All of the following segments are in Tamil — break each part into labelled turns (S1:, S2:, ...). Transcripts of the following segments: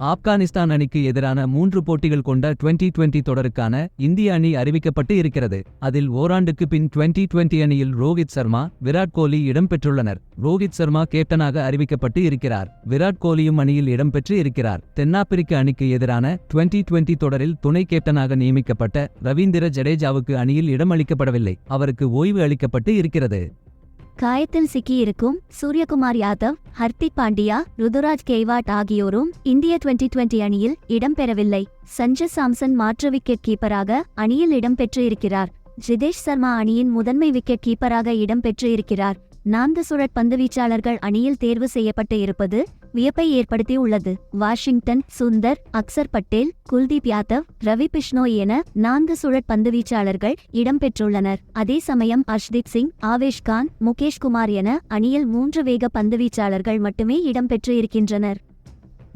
S1: ஆப்கானிஸ்தான் அணிக்கு எதிரான மூன்று போட்டிகள் கொண்ட டுவெண்டி டுவெண்டி தொடருக்கான இந்திய அணி அறிவிக்கப்பட்டு இருக்கிறது. அதில் ஓராண்டுக்கு பின் டுவெண்டி டுவெண்டி அணியில் ரோஹித் சர்மா விராட் கோலி இடம்பெற்றுள்ளனர் ரோஹித் சர்மா கேப்டனாக அறிவிக்கப்பட்டு இருக்கிறார். விராட் கோலியும் அணியில் இடம்பெற்று இருக்கிறார். தென்னாப்பிரிக்க அணிக்கு எதிரான டுவெண்டி டுவெண்டி தொடரில் துணை கேப்டனாக நியமிக்கப்பட்ட ரவீந்திர ஜடேஜாவுக்கு அணியில் இடமளிக்கப்படவில்லை அவருக்கு ஓய்வு அளிக்கப்பட்டு இருக்கிறது.
S2: காயத்தில் சிக்கியிருக்கும் சூரியகுமார் யாதவ் ஹர்திக் பாண்டியா ருதுராஜ் கெய்வாட் ஆகியோரும் இந்திய டுவெண்டி டுவெண்டி அணியில் இடம்பெறவில்லை. சஞ்சு சாம்சன் மாற்று விக்கெட் கீப்பராக அணியில் இடம்பெற்று இருக்கிறார் ஜிதேஷ் சர்மா அணியின் முதன்மை விக்கெட் கீப்பராக இடம்பெற்று இருக்கிறார் நான்கு சுழற் பந்துவீச்சாளர்கள் அணியில் தேர்வு செய்யப்பட்டு இருப்பது வியப்பை ஏற்படுத்தி உள்ளது வாஷிங்டன் சுந்தர் அக்சர் பட்டேல் குல்தீப் யாதவ் ரவி பிஷ்னோய் என நான்கு சுழற்பந்து பந்துவீச்சாளர்கள் இடம்பெற்றுள்ளனர் அதே சமயம் அர்ஷ்தீப் சிங் ஆவேஷ் கான் முகேஷ் குமார் என அணியில் மூன்று வேக பந்துவீச்சாளர்கள் மட்டுமே இடம்பெற்று இருக்கின்றனர்.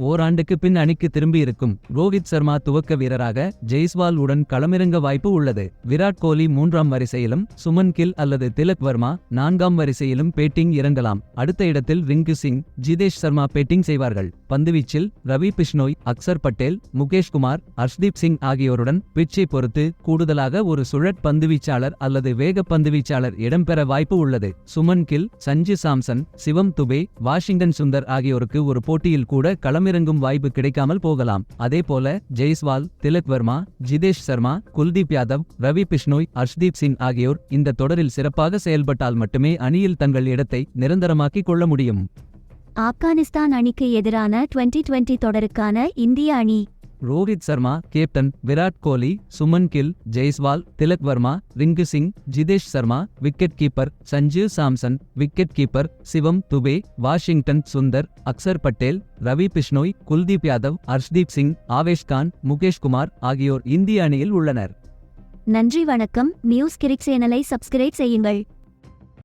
S1: ஓராண்டுக்கு பின் அணிக்கு திரும்பியிருக்கும் ரோஹித் சர்மா துவக்க வீரராக ஜெய்ஸ்வால் உடன் களமிறங்க வாய்ப்பு உள்ளது. விராட் கோலி மூன்றாம் வரிசையிலும் சுமன் கில் அல்லது திலக் வர்மா நான்காம் வரிசையிலும் பேட்டிங் இறங்கலாம். அடுத்த இடத்தில் ரிங்கு சிங் ஜிதேஷ் சர்மா பேட்டிங் செய்வார்கள். பந்துவீச்சில் ரவி பிஷ்னோய் அக்சர் பட்டேல் முகேஷ் குமார் ஹர்ஷ்தீப் சிங் ஆகியோருடன் பிச்சை பொறுத்து கூடுதலாக ஒரு சுழற் பந்துவீச்சாளர் அல்லது வேக பந்துவீச்சாளர் இடம்பெற வாய்ப்பு உள்ளது. சுமன் கில் சஞ்சு சாம்சன் சிவம் துபே வாஷிங்டன் சுந்தர் ஆகியோருக்கு ஒரு போட்டியில் கூட களம் களமிறங்கும் வாய்ப்பு கிடைக்காமல் போகலாம். அதேபோல ஜெய்ஸ்வால் திலக் வர்மா ஜிதேஷ் சர்மா குல்தீப் யாதவ் ரவி பிஷ்னோய் ஹர்ஷ்தீப் சிங் ஆகியோர் இந்த தொடரில் சிறப்பாக செயல்பட்டால் மட்டுமே அணியில் தங்கள் இடத்தை நிரந்தரமாக்கிக் கொள்ள முடியும்.
S2: ஆப்கானிஸ்தான் அணிக்கு எதிரான டுவெண்டி டுவெண்டி தொடருக்கான இந்திய அணி
S1: Rohit Sharma captain Virat Kohli Suman Gill Jaiswal Tilak Varma Rinku Singh Jitesh Sharma wicket keeper Sanjeev Samson wicket keeper Shivam Dube Washington Sundar Axar Patel Ravi Bishnoi Kuldeep Yadav Arshdeep Singh Avesh Khan Mukesh Kumar ஆகியோர் இந்திய அணியில் உள்ளனர்.
S2: நன்றி வணக்கம். நியூஸ் கிரிக் சேனலை சப்ஸ்கிரைப் செய்யுங்கள்.